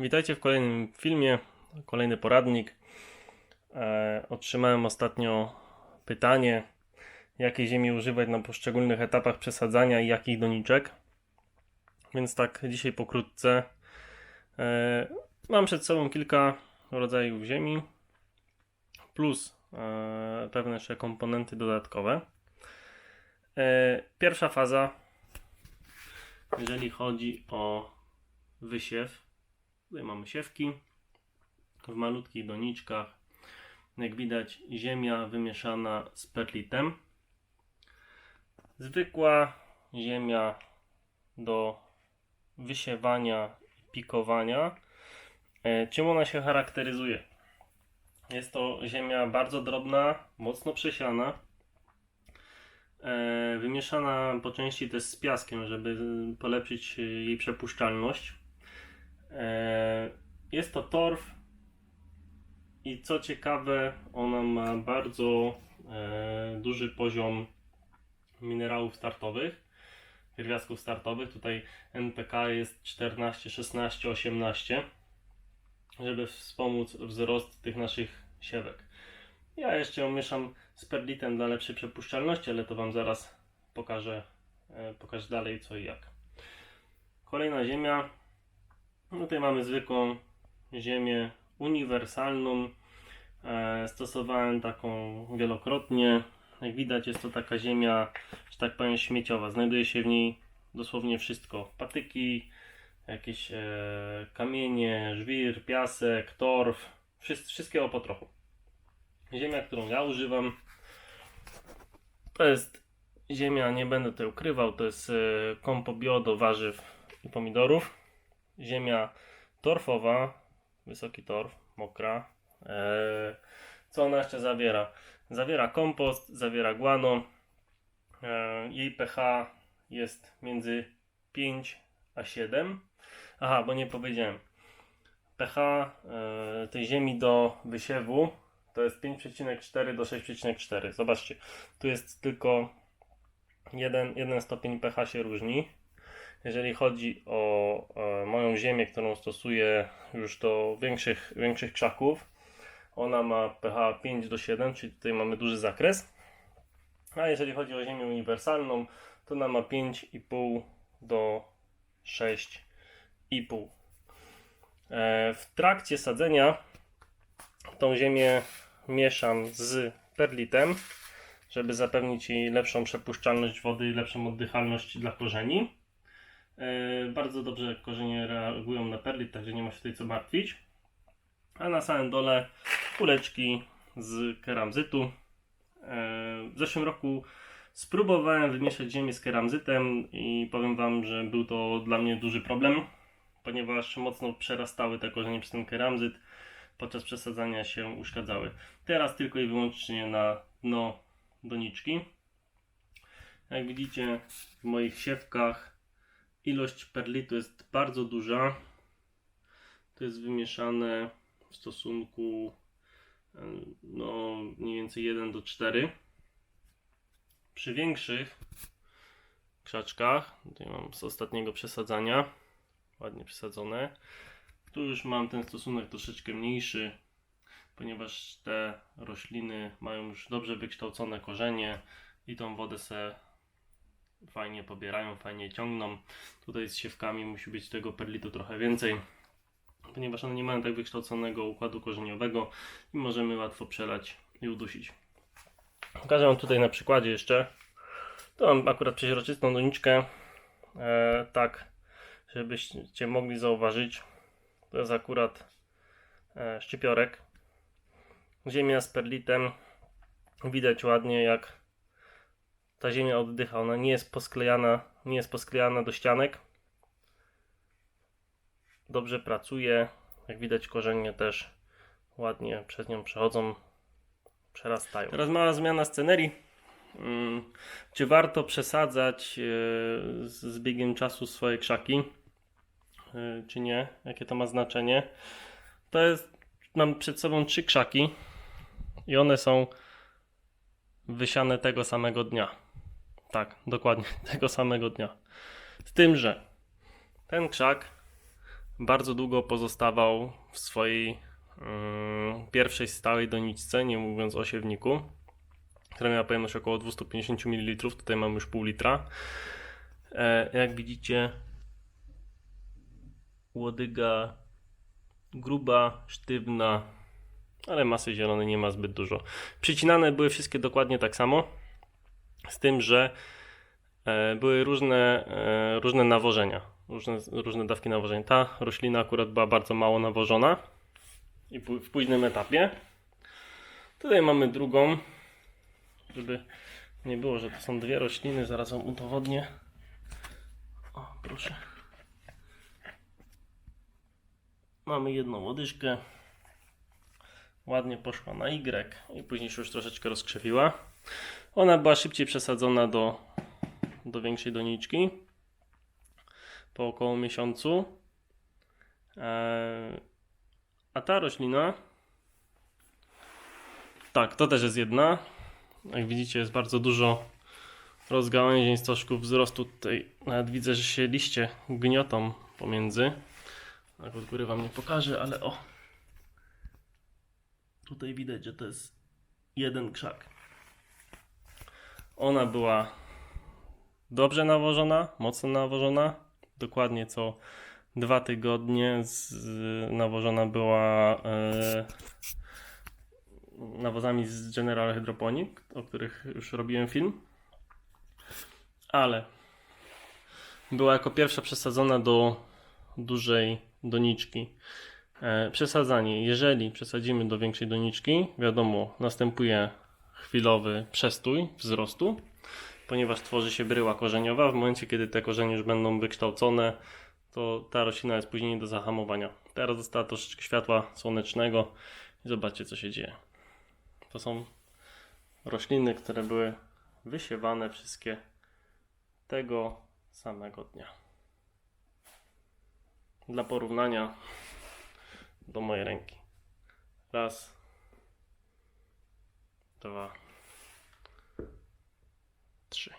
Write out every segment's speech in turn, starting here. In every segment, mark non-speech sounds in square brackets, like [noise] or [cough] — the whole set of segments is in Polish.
Witajcie w kolejnym filmie, kolejny poradnik. E, otrzymałem ostatnio pytanie, jakiej ziemi używać na poszczególnych etapach przesadzania i jakich doniczek. Więc tak, dzisiaj pokrótce. E, mam przed sobą kilka rodzajów ziemi, plus e, pewne jeszcze komponenty dodatkowe. E, pierwsza faza, jeżeli chodzi o wysiew, Tutaj mamy siewki w malutkich doniczkach. Jak widać, ziemia wymieszana z perlitem. Zwykła ziemia do wysiewania pikowania. E, Czym ona się charakteryzuje? Jest to ziemia bardzo drobna, mocno przesiana. e, Wymieszana po części też z piaskiem, żeby polepszyć jej przepuszczalność. E, Jest to torf i co ciekawe, ona ma bardzo e, duży poziom minerałów startowych, pierwiastków startowych. Tutaj NPK jest 14, 16, 18, żeby wspomóc wzrost tych naszych siewek. Ja jeszcze ją mieszam z perlitem dla lepszej przepuszczalności, ale to Wam zaraz pokażę, e, pokażę dalej co i jak. Kolejna ziemia no tutaj mamy zwykłą ziemię uniwersalną. E, stosowałem taką wielokrotnie. Jak widać jest to taka ziemia, że tak powiem śmieciowa. Znajduje się w niej dosłownie wszystko. Patyki, jakieś e, kamienie, żwir, piasek, torf. Wszyst, wszystkiego po trochu. Ziemia, którą ja używam to jest ziemia, nie będę tutaj ukrywał, to jest e, kompo bio do warzyw i pomidorów ziemia torfowa, wysoki torf, mokra. Eee, co ona jeszcze zawiera? Zawiera kompost, zawiera guano. Eee, jej pH jest między 5 a 7. Aha, bo nie powiedziałem. pH e, tej ziemi do wysiewu to jest 5,4 do 6,4. Zobaczcie, tu jest tylko jeden, jeden stopień pH się różni. Jeżeli chodzi o e, moją ziemię, którą stosuję już do większych, większych krzaków, ona ma pH 5 do 7, czyli tutaj mamy duży zakres. A jeżeli chodzi o ziemię uniwersalną, to ona ma 5,5 do 6,5. E, w trakcie sadzenia tą ziemię mieszam z perlitem, żeby zapewnić jej lepszą przepuszczalność wody i lepszą oddychalność dla korzeni. E, Bardzo dobrze korzenie reagują na perlit, także nie ma się tutaj co martwić. A na samym dole kuleczki z keramzytu. E, W zeszłym roku spróbowałem wymieszać ziemię z keramzytem i powiem Wam, że był to dla mnie duży problem, ponieważ mocno przerastały te korzenie przez ten keramzyt. Podczas przesadzania się uszkadzały. Teraz tylko i wyłącznie na dno doniczki. Jak widzicie w moich siewkach ilość perlitu jest bardzo duża. To jest wymieszane w stosunku e, no mniej więcej 1 do 4. Przy większych krzaczkach, tutaj mam z ostatniego przesadzania, ładnie przesadzone. Tu już mam ten stosunek troszeczkę mniejszy, ponieważ te rośliny mają już dobrze wykształcone korzenie i tą wodę se fajnie pobierają, fajnie ciągną. Tutaj z siewkami musi być tego perlitu trochę więcej, ponieważ one nie mają tak wykształconego układu korzeniowego i możemy łatwo przelać i udusić. Pokażę Wam tutaj na przykładzie jeszcze. To mam akurat przeźroczystą doniczkę, e, tak żebyście mogli zauważyć. To jest akurat e, szczypiorek. Ziemia z perlitem. Widać ładnie jak ta ziemia oddycha, ona nie jest posklejana, nie jest posklejana do ścianek. Dobrze pracuje, jak widać korzenie też ładnie przez nią przechodzą, przerastają. Teraz mała zmiana scenerii. Mm, Czy warto przesadzać e, z biegiem czasu swoje krzaki, e, czy nie? Jakie to ma znaczenie? To jest, mam przed sobą trzy krzaki i one są wysiane tego samego dnia. Tak, dokładnie [laughs] tego samego dnia. Z tym, że ten krzak bardzo długo pozostawał w swojej mm, pierwszej stałej doniczce, nie mówiąc o siewniku, która miała pojemność około 250 ml. Tutaj mam już pół litra. E, jak widzicie, łodyga gruba, sztywna, ale masy zielonej nie ma zbyt dużo. Przycinane były wszystkie dokładnie tak samo, z tym, że e, były różne, e, różne nawożenia, różne, różne dawki nawożeń. Ta roślina akurat była bardzo mało nawożona i w późnym etapie. Tutaj mamy drugą, żeby nie było, że to są dwie rośliny, zaraz Wam udowodnię. O, proszę. Mamy jedną łodyżkę. Ładnie poszła na Y i później się już troszeczkę rozkrzewiła. Ona była szybciej przesadzona do, do większej doniczki po około miesiącu. Eee, a ta roślina, tak, to też jest jedna. Jak widzicie, jest bardzo dużo rozgałęzień, stożków wzrostu. Tutaj nawet widzę, że się liście gniotą pomiędzy. Tak od góry Wam nie pokażę, ale o. Tutaj widać, że to jest jeden krzak. Ona była dobrze nawożona, mocno nawożona. Dokładnie co dwa tygodnie z, nawożona była e, nawozami z General Hydroponic, o których już robiłem film. Ale była jako pierwsza przesadzona do dużej doniczki. E, przesadzanie. Jeżeli przesadzimy do większej doniczki, wiadomo, następuje chwilowy przestój wzrostu, ponieważ tworzy się bryła korzeniowa. W momencie, kiedy te korzenie już będą wykształcone, to ta roślina jest później nie do zahamowania. Teraz dostała troszeczkę światła słonecznego i zobaczcie, co się dzieje. To są rośliny, które były wysiewane wszystkie tego samego dnia. Dla porównania do mojej ręki. Raz, dwa, trzy.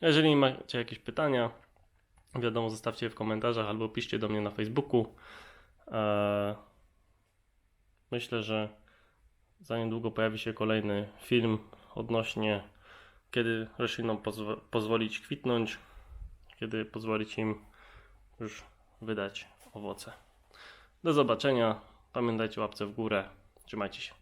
Jeżeli macie jakieś pytania, wiadomo, zostawcie je w komentarzach albo piszcie do mnie na Facebooku. Eee, Myślę, że za niedługo pojawi się kolejny film odnośnie kiedy roślinom pozwo- pozwolić kwitnąć, kiedy pozwolić im już wydać owoce. Do zobaczenia. Pamiętajcie łapce w górę. Trzymajcie się.